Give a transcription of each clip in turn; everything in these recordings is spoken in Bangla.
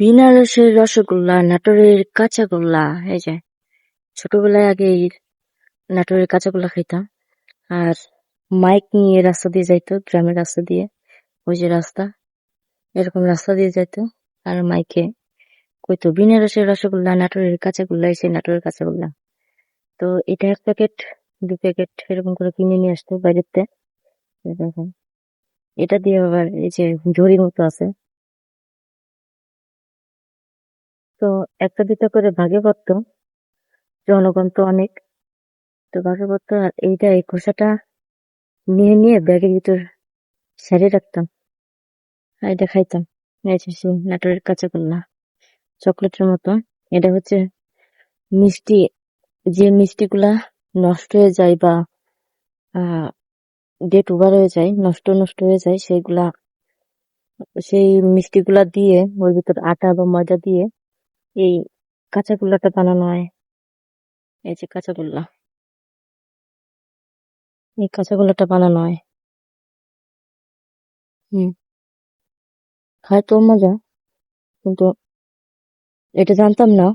বিনারসের রসগোল্লা, নাটোরের কাঁচাগোল্লা এই যে ছোটবেলায় আগে নাটোরের কাঁচাগোল্লা খাইতাম। আর মাইক নিয়ে রাস্তা দিয়ে যাইতো গ্রামের রাস্তা দিয়ে ওই যে রাস্তা এরকম রাস্তা দিয়ে যাইতো। আর মাইকে কইতো বিনারসের রসগোল্লা নাটোরের কাঁচাগোল্লা এসে নাটোরের কাঁচাগোল্লা। তো এটা এক প্যাকেট দু প্যাকেট এরকম করে কিনে নিয়ে আসতো বাইরেতে এটা দিয়ে আবার এই যে ঝুড়ির মতো আছে। তো একটা দুটা করে ভাগে পড়তো জনগণ তো অনেক। তো ভাগে পড়তো আর এইটা, এই খোসাটা নিয়ে নিয়ে ব্যাগের ভিতর সারিয়ে রাখতাম। আর এটা খাইতাম। নাটোরের কাঁচাগোল্লা, চকলেটের মতো। এটা হচ্ছে মিষ্টি, যে মিষ্টিগুলা নষ্ট হয়ে যায় বা ডেট ওভার হয়ে যায়, নষ্ট নষ্ট হয়ে যায়, সেইগুলা, সেই মিষ্টিগুলা দিয়ে, ওর ভিতর আটা বা ময়দা দিয়ে এই কাঁচাগোল্লাটা বানানো হয়। এই যে কাঁচাগোল্লা এই কাঁচাগোল্লাটা বানানো হয়। হুম। তো মজা, কিন্তু এটা জানতাম না।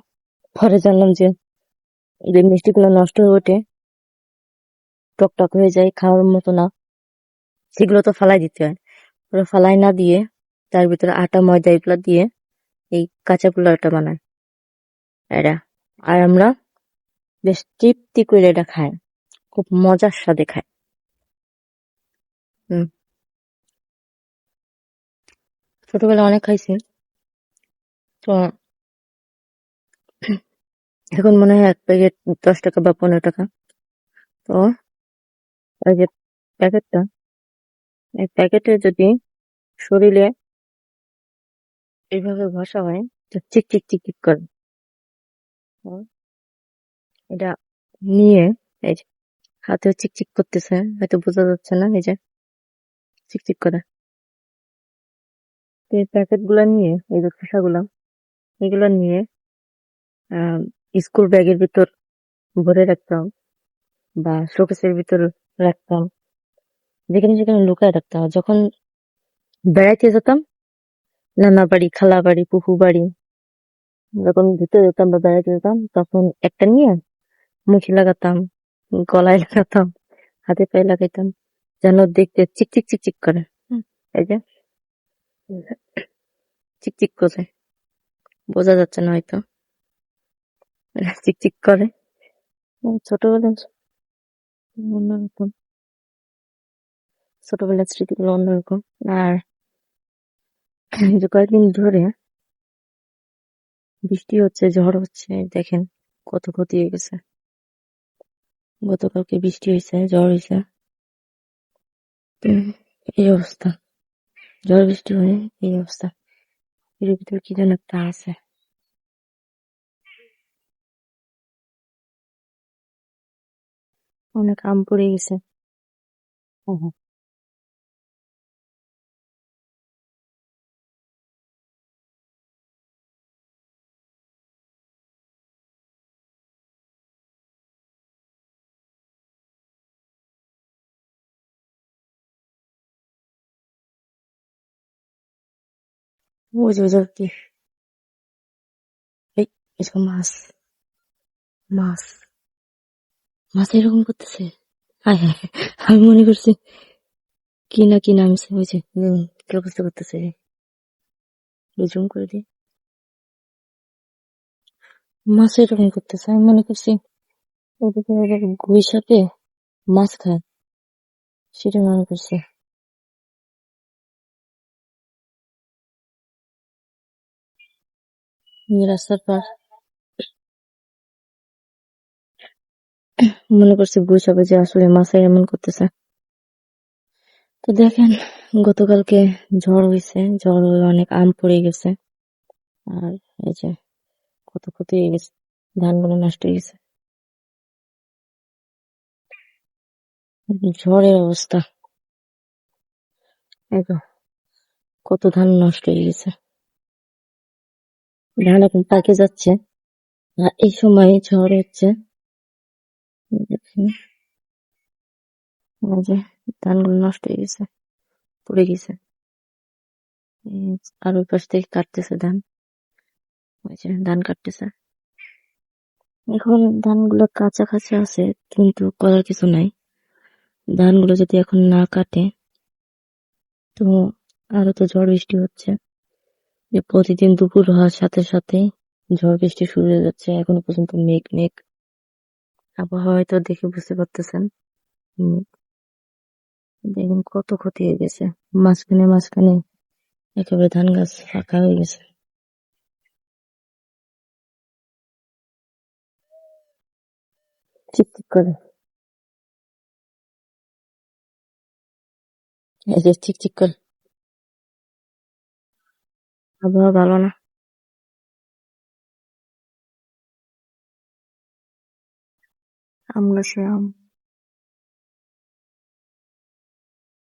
পরে জানলাম যে যে মিষ্টিগুলো নষ্ট হয়ে ওঠে, টক টক হয়ে যায়, খাওয়ার মতো না। সেগুলো তো ফালাই দিতে হয়। ওরা ফালাই না দিয়ে তার ভিতরে আটা, ময়দা এগুলো দিয়ে এই কাঁচা পোলাওটা বানায়। এরা। আর আমরা বেশ তৃপ্তি করে এটা খাই। খুব মজার স্বাদে খাই। হম। ছোটবেলায় অনেক খাইছি। তো এখন মনে হয় এক প্যাকেট দশ টাকা বা পনেরো টাকা। তো এই যে প্যাকেটটা, এই প্যাকেটে যদি শরীরে এইভাবে ঘষা হয়, তো চিক চিক চিক চিক করে। এটা নিয়ে, এই যে, হাতেও চিকচিক করতেছে, হয়তো বোঝা যাচ্ছে না, এই যে, চিকচিক করে। এই প্যাকেটগুলা নিয়ে, এই যে খোসাগুলা, এগুলো নিয়ে স্কুল ব্যাগের ভিতর ভরে রাখতাম বা শোকেসের ভিতর রাখতাম। যেখানে যেখানে লুকায় রাখতাম। যখন বেড়াইতে যেতাম, নানা বাড়ি, খালা বাড়ি, পুহু বাড়ি যখন ঘুরতে যেতাম বা বেড়াইতে যেতাম তখন একটা নিয়ে মুখে লাগাতাম গলায় লাগাতাম হাতে পায়ে লাগাইতাম যেন দেখতে চিকচিক চিকচিক করে। এই যে চিকচিক করে বোঝা যাচ্ছে না হয়তো। চিকচিক করে। উম, ছোটবেলার অন্যরকম। ছোটবেলার স্মৃতিগুলো অন্যরকম। আর যে কয়েকদিন ধরে বৃষ্টি হচ্ছে ঝড় হচ্ছে দেখেন কত ক্ষতি হয়ে গেছে। গতকালকে বৃষ্টি হয়েছে ঝড় হয়েছে। এই অবস্থা। ঝড় বৃষ্টি হয়ে এই অবস্থা। এর ভিতরে কি যেন একটা আছে। অনেক আম পড়ে গেছে। ওহো, ওই যে ওই যে কি এই এরকম মাছ মাছ মাছ এরকম করতেছে হায় হায় আমি মনে করছি কি না কি নামছে ওই যে উম, কি করতেছে জুম করে দিই মাছ এরকম করতেছে আমি মনে করছি ওদের গুই সাথে মাছ খায় সেটা মনে করছি রাস্তার পার মনে করছি সাথে যে আসলে মাছ এমন করতেছে। তো দেখেন, গতকালকে ঝড় হয়েছে, ঝড় হয়ে অনেক আম পড়ে গেছে। আর এই যে কত ক্ষতি হয়ে গেছে, ধানগুলো নষ্ট হয়ে গেছে। ঝড়ের অবস্থা। কত ধান নষ্ট হয়ে গেছে। ধান এখন পাকে যাচ্ছে আর এই সময় ঝড় হচ্ছে ধানগুলো নষ্ট হয়ে গেছে পড়ে গেছে আর ওই পাশ থেকে কাটতেছে ধান ধান কাটতেছে এখন ধানগুলো কাঁচা কাঁচা আছে কিন্তু করার কিছু নাই ধানগুলো যদি এখন না কাটে তো আরও তো ঝড় বৃষ্টি হচ্ছে প্রতিদিন দুপুর হওয়ার সাথে সাথে ঝড় বৃষ্টি শুরু হয়ে যাচ্ছে, এখনও পর্যন্ত মেঘ মেঘ। আবহাওয়া তো দেখে বুঝতে পারতেছেন। দেখুন কত ক্ষতি হয়ে গেছে। মাঝখানে মাঝখানে একেবারে ধান গাছ ফাঁকা হয়ে গেছে। চিকচিক করে। চিকচিক করে। আবহাওয়া ভালো না। আমরা সে